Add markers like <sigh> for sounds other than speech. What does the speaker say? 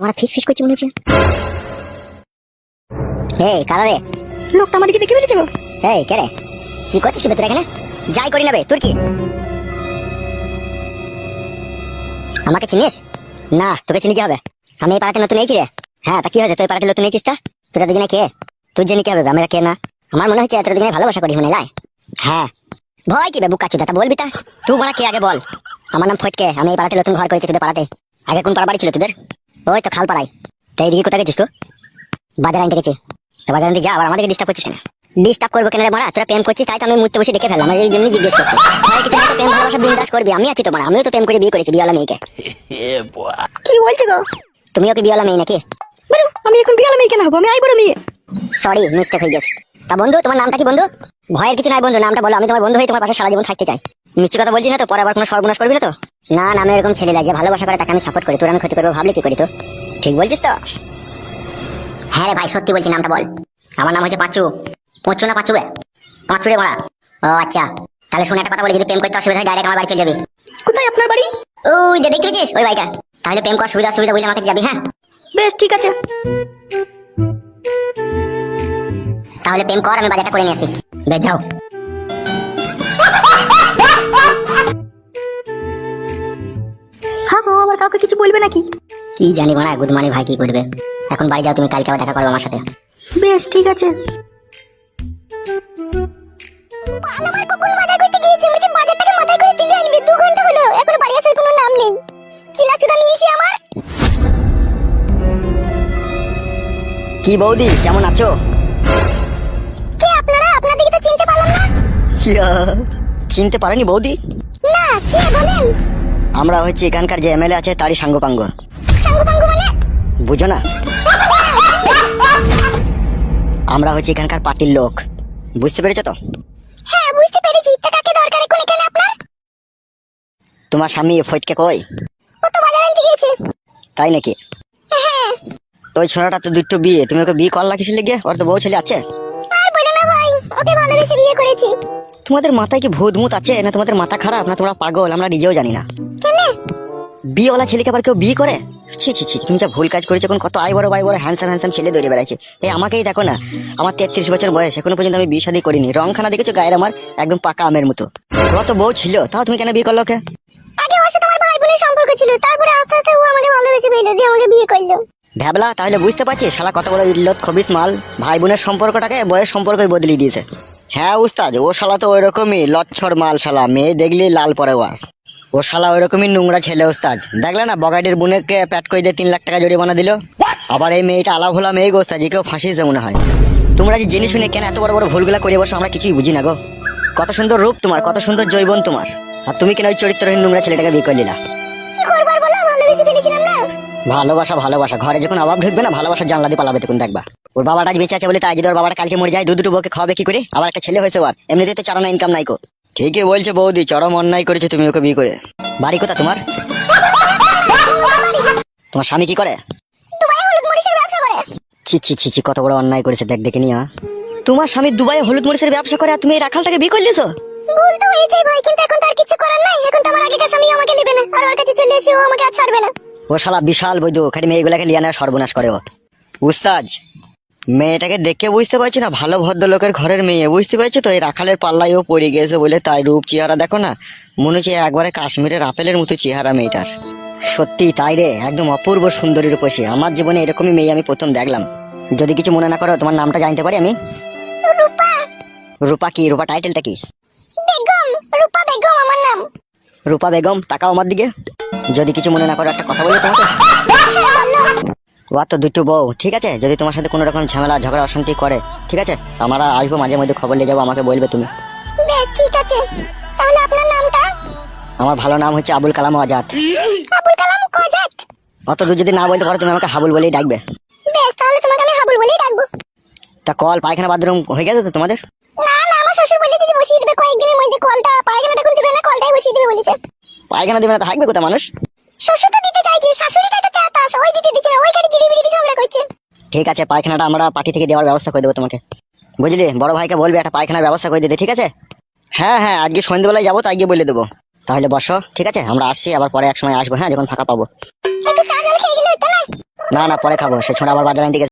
আমার ফিস ফিস করছে মনে হচ্ছে। হে কারা রে। লোকটা আমাদেরকে দেখে ফেলেছে গো। এই কে রে? কি করছিস কি ভেতরে এখানে? যাই করি নেবে তোর কি? আমাকে চিনিস? না তোকে চিনি কি হবে আমি এই পাড়াতে নতুন এইছি রে। হ্যাঁ তা কি হয়েছে? তুই পাড়াতে নতুন এইছিস তা? তোরা দুজনে কে? তোর জন্য কি হবে আমরা কে না? আমার মনে হচ্ছে তোরা দুজনে ভালোবাসা করিস মনে লাই। হ্যাঁ। ভয় কি বে বুকা চুদা তা বলবি তা? তুই বড়া কে আগে বল? আমার নাম ফটকে আমি এই পাড়াতে নতুন ঘর করেছি তোদের পাড়াতে। আগে কোন পাড়া বাড়ি ছিল তোদের? ওই তো খাল পাড়ায় তাই এদিকে কোথায় গেছিস তো বাজার আনতে গেছি। তো বাজার আনতে যা আবার আমাদেরকে ডিস্টার্ব করছিস কেন? ডিস্টার্ব করব কেন মারা? তোরা প্রেম করছিস তাই তো আমি মুহূর্তে বসে দেখে ফেললাম। আমি যেমনি জিজ্ঞেস করছি হয় কিছু না তো প্রেম ভালোবাসা বিন্দাস করবি। আমি আছি তো মারা আমিও তো প্রেম করে বিয়ে করেছি বিয়ালা মেয়েকে। কি বলছে গো? তুমিও কি বিয়ালা মেয়ে নাকি? বলো আমি এখন বিয়ালা মেয়ে কেন হব আমি আই বড় মেয়ে। সরি মিস্টেক হয়ে গেছে। তা বন্ধু তোমার নামটা কি বন্ধু? ভয়ের কিছু নাই বন্ধু নামটা বলো। আমি তোমার বন্ধু হয়ে তোমার পাশে সারা জীবন থাকতে চাই। মিষ্টি কথা বলছি না তো পরে আবার কোনো সর্বনাশ করবি না তো? না না আমি এরকম ছেলে লাগে ভালোবাসা করে তাকে আমি সাপোর্ট করি। তোর আমি ক্ষতি করব ভাবলে কি করি তো ঠিক বলছিস তো? হ্যাঁ রে ভাই সত্যি বলছি নামটা বল। আমার নাম হচ্ছে পাঁচু। পঁচু না পাঁচু বে পাঁচু রে মারা ও আচ্ছা। তাহলে শুনে একটা কথা বলি যদি প্রেম করতে অসুবিধা হয় ডাইরেক্ট আমার বাড়ি চলে যাবি। কোথায় আপনার বাড়ি? ওই যে দেখতে পেয়েছিস? ওই বাড়িটা। তাহলে প্রেম করার সুবিধা অসুবিধা বুঝলে আমাকে যাবি হ্যাঁ? বেশ ঠিক আছে। তাহলে প্রেম কর আমি বাজারটা করে নিয়ে আসি। বেশ যাও। কাউকে কিছু বলবে নাকি? কি জানি মারা গুদমানি ভাই কি করবে? এখন বাড়ি যাও তুমি কালকে আবার দেখা করবে আমার সাথে। বেশ ঠিক আছে। আমার বাজার করতে গিয়েছে করে তুলে আনবে। দু ঘণ্টা হলো এখনও বাড়ি আসার কোনো নাম নেই। কি লাচুদা মিনছি আমার? কি বৌদি কেমন আছো? কে আপনারা? আপনাদেরকে তো চিনতে পারলাম না। চিনতে পারেনি বৌদি? না কে বলেন? আমরা হচ্ছে এখানকার যে এমএলএ আছে তারই সাঙ্গপাঙ্গ। বুঝো না আমরা হচ্ছে এখানকার পার্টির লোক। বুঝতে পেরেছ তো? হ্যাঁ বুঝতে পেরেছি। তা কাকে দরকার কোন এখানে আপনার? তোমার স্বামী ফৈটকে কই? ও তো বাজার আনতে গিয়েছে। তাই নাকি? হ্যাঁ তো ওই ছোড়াটা তো দুটো বিয়ে। তুমি ওকে বিয়ে করলা কিসে লেগে? ওর তো বউ ছেলে আছে। আর বলো না ভাই ওকে ভালোবেসে বিয়ে করেছি। তোমাদের মাথায় কি ভূত মুত আছে? না তোমাদের মাথা খারাপ? না তোমরা পাগল? আমরা নিজেও জানি না। বিয়েওয়ালা ছেলেকে আবার কেউ বিয়ে করে? ছি ছি ছি তুমি যা ভুল কাজ করেছ এখন কত আই বড় বাই বড় হ্যান্ডসাম হ্যান্ডসাম ছেলে দৌড়ে বেড়াচ্ছে। এই আমাকেই দেখো না। আমার তেত্রিশ বছর বয়স এখনও পর্যন্ত আমি বিয়ে শাদী করিনি। রংখানা দেখেছ গায়ের আমার একদম পাকা আমের মতো। কত বউ ছিল তাও তুমি কেন বিয়ে করল ওকে? আগে ওর সাথে আমার ভাই বোনের সম্পর্ক ছিল তারপরে আস্তে আস্তে ও আমাকে ভালোবেসে ফেলে দিয়ে আমাকে বিয়ে করল। ভ্যাবলা তাহলে বুঝতে পারছিস শালা কত বড় ইল্লত খবিস মাল। ভাই বোনের সম্পর্কটাকে বয়স সম্পর্কই বদলে দিয়েছে। হ্যাঁ উস্তাদ ও শালা তো ওই রকমই লচ্ছর মাল শালা মেয়ে দেখলি লাল পরে ওয়ার ও শালা ওই রকমই নোংরা ছেলে উস্তাদ দেখলে না বগাইডের বোনেকে প্যাট করে দিয়ে তিন লাখ টাকা জরিমানা দিল? আবার এই মেয়েটা আলাভ হলাম এই গোস্তাদ যে কেউ ফাঁসিয়েছে মনে হয়। তোমরা যে জেনে শুনে কেন এত বড় বড় ভুলগুলা করে বসো আমরা কিছুই বুঝি না গো। কত সুন্দর রূপ তোমার কত সুন্দর জৈবন তোমার। আর তুমি কেন ওই চরিত্রহীন নোংরা ছেলেটাকে বিয়ে করলিলা? কি করবার বলো? ভালোবেসে ফেলেছিলাম না? ভালোবাসা ভালোবাসা। ঘরে যখন অভাব ঢুকবে না ভালোবাসা জানলা দিয়ে পালাবে তখন দেখবা। ওর বাবাটা আজ বেঁচে আছে বলে তাই যদি ওর বাবাটা কালকে মরে যায় দু দুটো বউকে খাওয়াবে কি করে? আবার একটা ছেলে হয়েছে ওর। এমনিতে তো চারানা ইনকাম নাই কো ঠিকই বলছে বৌদি চরম অন্যায় করেছে তুমি ওকে বিয়ে করে। বাড়ি কোথা তোমার? তোমার স্বামী কি করে? দুবাই হলুদ মরিচের ব্যবসা করে। ছি ছি ছি ছি কত বড় অন্যায় করেছে দেখ দেখে নিয়া তোমার স্বামী দুবাই হলুদ মরিচের ব্যবসা করে আর তুমি এই রাখালটাকে বিয়ে করলিছো ভুল তো হয়েছে ভাই কিন্তু এখন তো আর কিছু করার নাই। এখন তো আমার আগেকার স্বামী আমাকে নেবে না আর ওর কাছে চলে এসে ও আমাকে আর ছাড়বে না। ও শালা বিশাল বৈধ খালি মেয়েগুলাকে লিয়ে নেয় সর্বনাশ করে ও। উস্তাজ মেয়েটাকে দেখে বুঝতে পারছি না ভালো ভদ্রলোকের ঘরের মেয়ে বুঝতে পারছ তো? এই রাখালের পাল্লায় ও পড়ে গেছে বলে তাই রূপ চেহারা দেখো না? মনে হচ্ছে একবারে কাশ্মীরের আপেলের মতো চেহারা মেয়েটার। সত্যি তাই রে একদম অপূর্ব সুন্দরী রূপসী আমার জীবনে এরকমই মেয়ে আমি প্রথম দেখলাম। যদি কিছু মনে না করো তোমার নামটা জানতে পারি আমি? রূপা। রূপা কি? রূপা টাইটেলটা কি? বেগম রূপা বেগম আমার নাম। রূপা বেগম তাকাও আমার দিকে। যদি কিছু মনে না করো একটা কথা বলি তোমাকে। <laughs> হ্যাঁ ওয়া তো দুটো বউ ঠিক আছে? যদি তোমার সাথে কোনো রকম ঝামেলা ঝগড়া অশান্তি করে ঠিক আছে? আমরা আসব মাঝে মধ্যে খবর নিয়ে যাব আমাকে বলবে তুমি। বেশ ঠিক আছে। তাহলে আপনার নামটা? আমার ভালো নাম হচ্ছে আবুল কালাম আজাদ। আবুল কালাম কজাত অত দূর যদি না বলতে পারো তুমি আমাকে হাবুল বলেই ডাকবে। বেশ তাহলে তোমাকে আমি হাবুল বলেই ডাকবো। তা কল পায়খানা বাথরুম হয়ে গেছে তো তোমাদের? না না আমার শ্বশুর বলেছে যে বসিয়ে দেবে কয়েকদিনের মধ্যে কলটা। পায়খানাটা খুলতে দেবে না কলটাই বসিয়ে দেবে বলেছে। পায়খানা দেবে না তো হাঁকবে কোথা মানুষ? শ্বশুর তো ঠিক আছে পায়খানাটা আমরা পার্টি থেকে দেওয়ার ব্যবস্থা করে দেবো তোমাকে। বুঝলি? বড় ভাইকে বলবি একটা পায়খানার ব্যবস্থা করে দিতে ঠিক আছে? হ্যাঁ হ্যাঁ আজকে সন্ধ্যেবেলায় যাব তাই আজকে বলে দেবো। তাহলে বসো ঠিক আছে? আমরা আসছি আবার পরে এক সময় আসব হ্যাঁ যখন ফাঁকা পাবো। না? না পরে খাব সে ছোঁড়া আবার বাজার দিকে